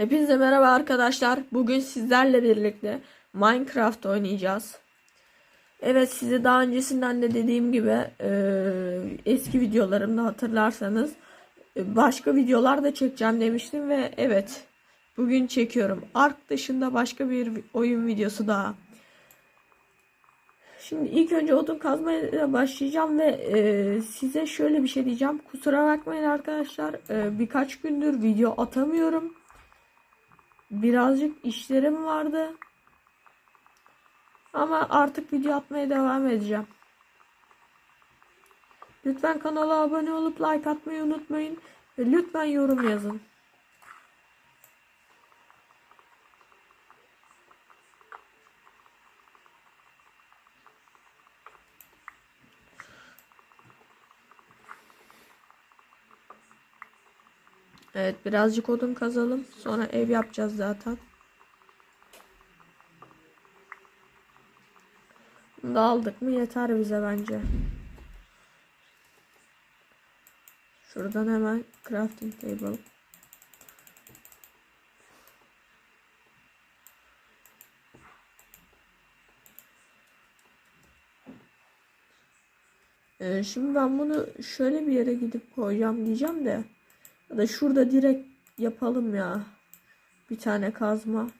Hepinize merhaba arkadaşlar. Bugün sizlerle birlikte Minecraft oynayacağız. Evet size daha öncesinden de dediğim gibi e, eski videolarımda hatırlarsanız e, başka videolar da çekeceğim demiştim ve evet bugün çekiyorum. Ark dışında başka bir oyun videosu daha. Şimdi ilk önce odun kazmaya başlayacağım ve e, size şöyle bir şey diyeceğim. Kusura bakmayın arkadaşlar. E, birkaç gündür video atamıyorum. Birazcık işlerim vardı. Ama artık video atmaya devam edeceğim. Lütfen kanala abone olup like atmayı unutmayın. Ve lütfen yorum yazın. Evet birazcık odun kazalım. Sonra ev yapacağız zaten. Da aldık mı yeter bize bence. Şuradan hemen crafting table. Ee, şimdi ben bunu şöyle bir yere gidip koyacağım diyeceğim de. Ya da şurada direkt yapalım ya. Bir tane kazma.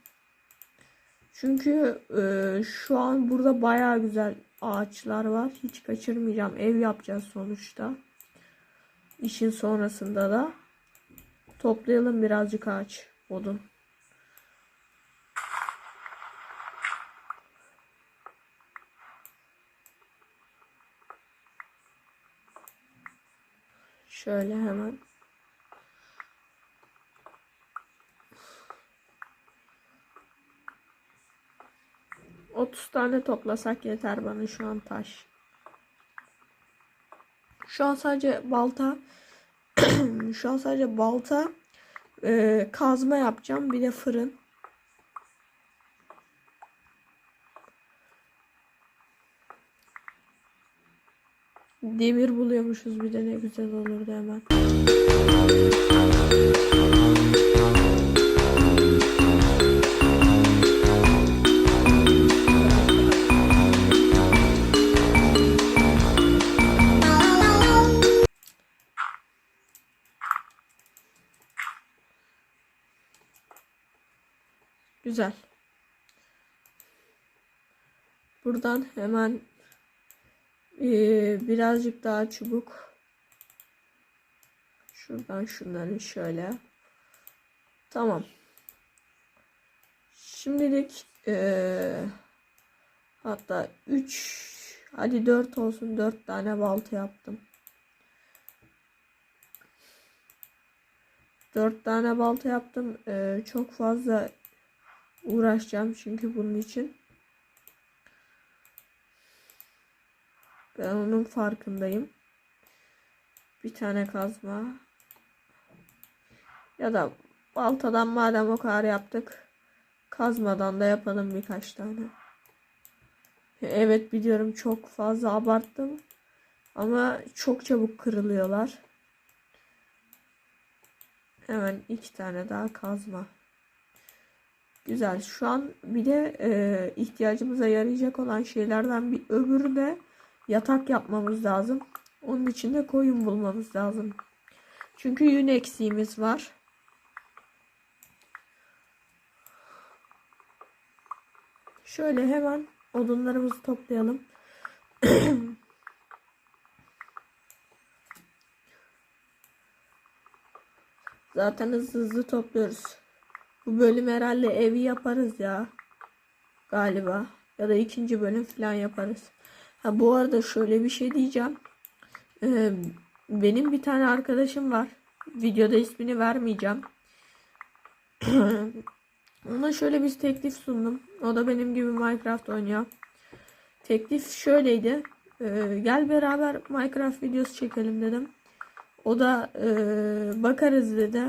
Çünkü e, şu an burada baya güzel ağaçlar var. Hiç kaçırmayacağım. Ev yapacağız sonuçta. İşin sonrasında da toplayalım birazcık ağaç, odun. Şöyle hemen. Otuz tane toplasak yeter bana şu an taş. Şu an sadece balta şu an sadece balta e, kazma yapacağım. Bir de fırın. Demir buluyormuşuz bir de ne güzel olurdu hemen. Güzel. Buradan hemen ee, birazcık daha çubuk. Şuradan şunları şöyle. Tamam. Şimdilik ee, hatta 3 hadi 4 olsun 4 tane balta yaptım. 4 tane balta yaptım. Ee, çok fazla uğraşacağım çünkü bunun için. Ben onun farkındayım. Bir tane kazma. Ya da baltadan madem o kadar yaptık. Kazmadan da yapalım birkaç tane. Evet biliyorum çok fazla abarttım. Ama çok çabuk kırılıyorlar. Hemen iki tane daha kazma. Güzel. Şu an bir de e, ihtiyacımıza yarayacak olan şeylerden bir öbürü de yatak yapmamız lazım. Onun için de koyun bulmamız lazım. Çünkü yün eksiğimiz var. Şöyle hemen odunlarımızı toplayalım. Zaten hızlı hızlı topluyoruz. Bu bölüm herhalde evi yaparız ya. Galiba. Ya da ikinci bölüm falan yaparız. Ha bu arada şöyle bir şey diyeceğim. Ee, benim bir tane arkadaşım var. Videoda ismini vermeyeceğim. Ona şöyle bir teklif sundum. O da benim gibi Minecraft oynuyor. Teklif şöyleydi. Ee, gel beraber Minecraft videosu çekelim dedim. O da e, bakarız dedi.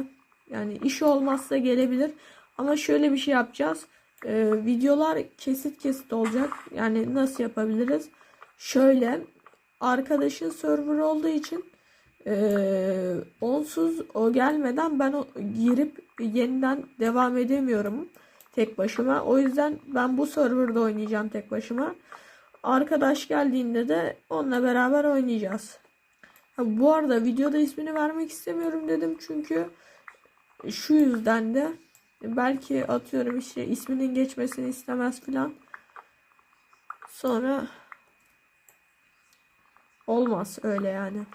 Yani iş olmazsa gelebilir. Ama şöyle bir şey yapacağız. Ee, videolar kesit kesit olacak. Yani nasıl yapabiliriz? Şöyle arkadaşın server olduğu için Ee, onsuz o gelmeden ben o, girip yeniden devam edemiyorum tek başıma. O yüzden ben bu serverda oynayacağım tek başıma. Arkadaş geldiğinde de onunla beraber oynayacağız. Ha, bu arada videoda ismini vermek istemiyorum dedim çünkü şu yüzden de belki atıyorum işte isminin geçmesini istemez filan. Sonra olmaz öyle yani.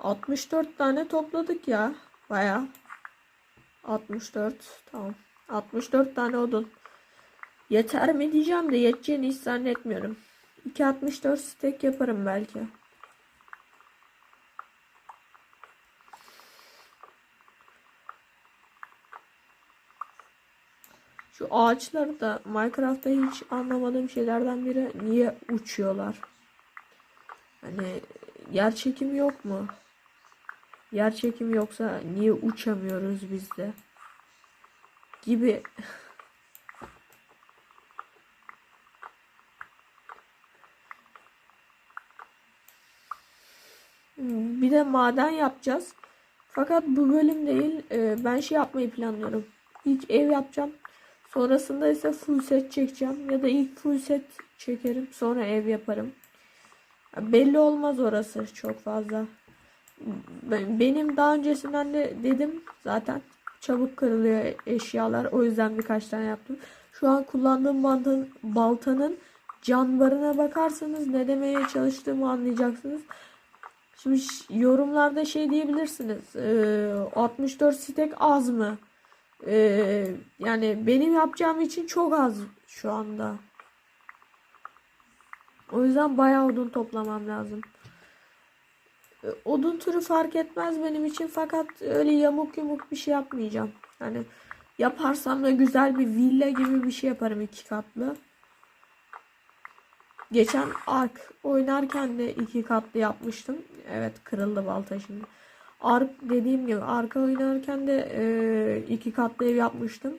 Altmış dört tane topladık ya. Baya. 64. Tamam. 64 tane odun. Yeter mi diyeceğim de yeteceğini hiç zannetmiyorum. 2.64 stek yaparım belki. Şu ağaçlar da Minecraft'ta hiç anlamadığım şeylerden biri niye uçuyorlar? Hani yer çekimi yok mu? Yer çekimi yoksa niye uçamıyoruz biz de? Gibi. Bir de maden yapacağız. Fakat bu bölüm değil. e, Ben şey yapmayı planlıyorum. İlk ev yapacağım. Sonrasında ise full set çekeceğim. Ya da ilk full set çekerim. Sonra ev yaparım. Ya Belli olmaz orası çok fazla. Ben- Benim daha öncesinden de dedim zaten çabuk kırılıyor eşyalar. O yüzden birkaç tane yaptım. Şu an kullandığım baltanın, baltanın can barına bakarsanız ne demeye çalıştığımı anlayacaksınız. Şimdi yorumlarda şey diyebilirsiniz. eee, 64 stek az mı? Eee, yani benim yapacağım için çok az şu anda. O yüzden bayağı odun toplamam lazım. E, Odun türü fark etmez benim için fakat öyle yamuk yumuk bir şey yapmayacağım. Hani yaparsam da güzel bir villa gibi bir şey yaparım iki katlı. Geçen Ark oynarken de iki katlı yapmıştım. Evet kırıldı balta şimdi. Ark dediğim gibi Ark oynarken de e, iki katlı ev yapmıştım.